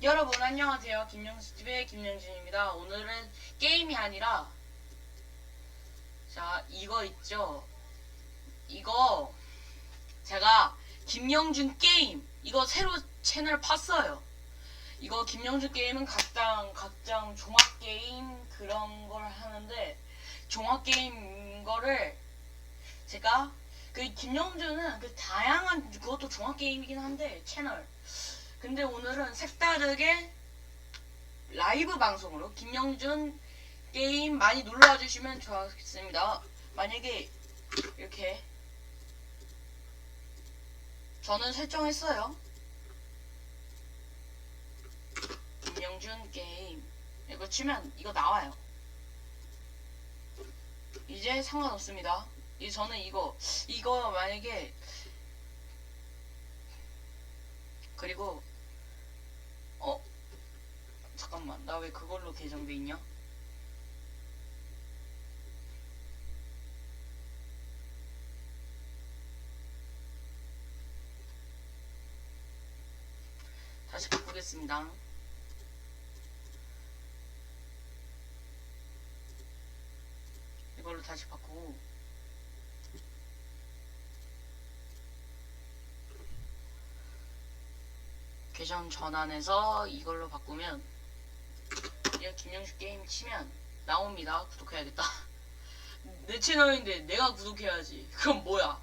여러분 안녕하세요. 김영수TV의 김영준입니다. 오늘은 게임이 아니라 자 이거 있죠. 이거 제가 김영준 게임 이거 새로 채널 팠어요. 이거 김영준 게임은 각장 각장 종합 게임 그런 걸 하는데 종합 게임 거를 제가 그 김영준은 그 다양한 그것도 종합 게임이긴 한데 채널 근데 오늘은 색다르게 라이브 방송으로 김영준 게임 많이 놀러와 주시면 좋겠습니다. 만약에 이렇게 저는 설정했어요. 김영준 게임 이거 치면 이거 나와요. 이제 상관없습니다. 이 저는 이거 이거 만약에 그리고 어 잠깐만 나 왜 그걸로 계정돼 있냐? 다시 바꾸겠습니다. 이걸로 다시 바꾸고 계정 전환해서 이걸로 바꾸면 이거 김영수 게임 치면 나옵니다. 구독해야겠다. 내 채널인데 내가 구독해야지. 그건 뭐야?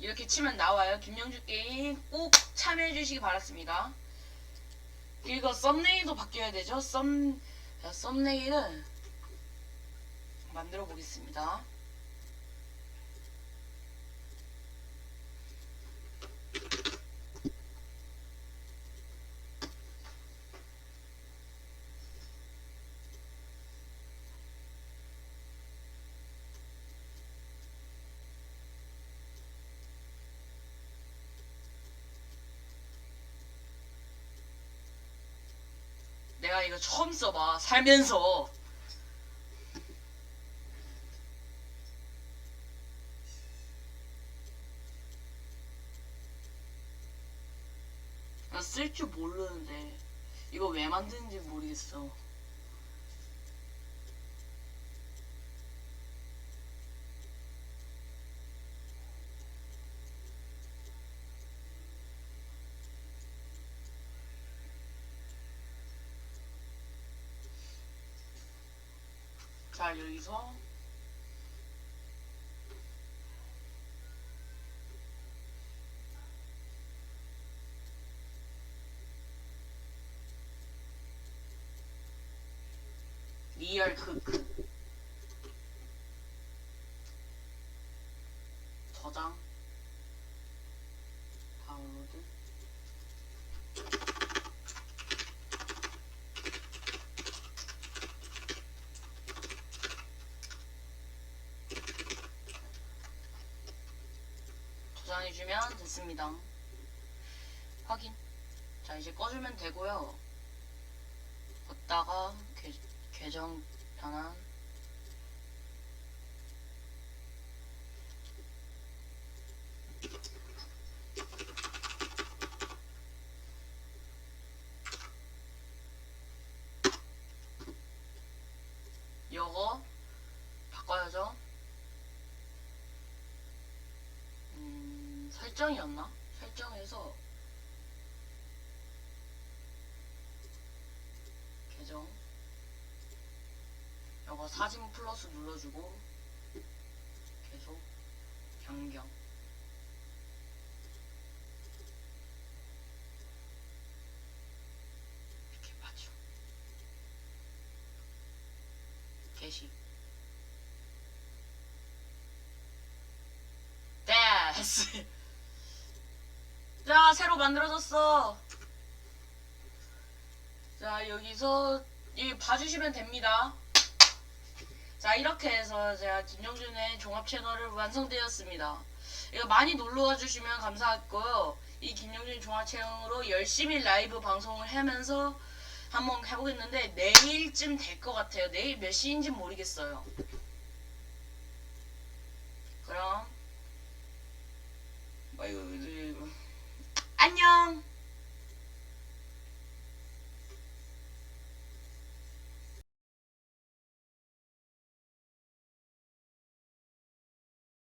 이렇게 치면 나와요. 김영주 게임 꼭 참여해 주시기 바랍니다. 그리고 썸네일도 바뀌어야 되죠. 썸 자, 썸네일은 만들어 보겠습니다. 내가 이거 처음 써봐. 살면서. 나 쓸 줄 모르는데 이거 왜 만드는지 모르겠어 자 여기서. 리얼 흑. 저장 다운로드 저장해주면 됐습니다. 확인. 자, 이제 꺼주면 되고요. 걷다가 계, 계정 변환. 요거 바꿔야죠. 음, 설정이었나? 설정에서 계정. 이거 사진 플러스 눌러주고 계속 변경. 이렇게 맞죠. 게시. 됐어 자 새로 만들어졌어. 자 여기서 이 봐주시면 됩니다. 자 이렇게 해서 제가 김영준의 종합 채널을 완성되었습니다. 이거 많이 놀러와 주시면 감사하고요 이 김영준 종합 채널로 열심히 라이브 방송을 하면서 한번 해보겠는데 내일쯤 될 것 같아요. 내일 몇 시인지 모르겠어요. 그럼. 이거, 이거. 안녕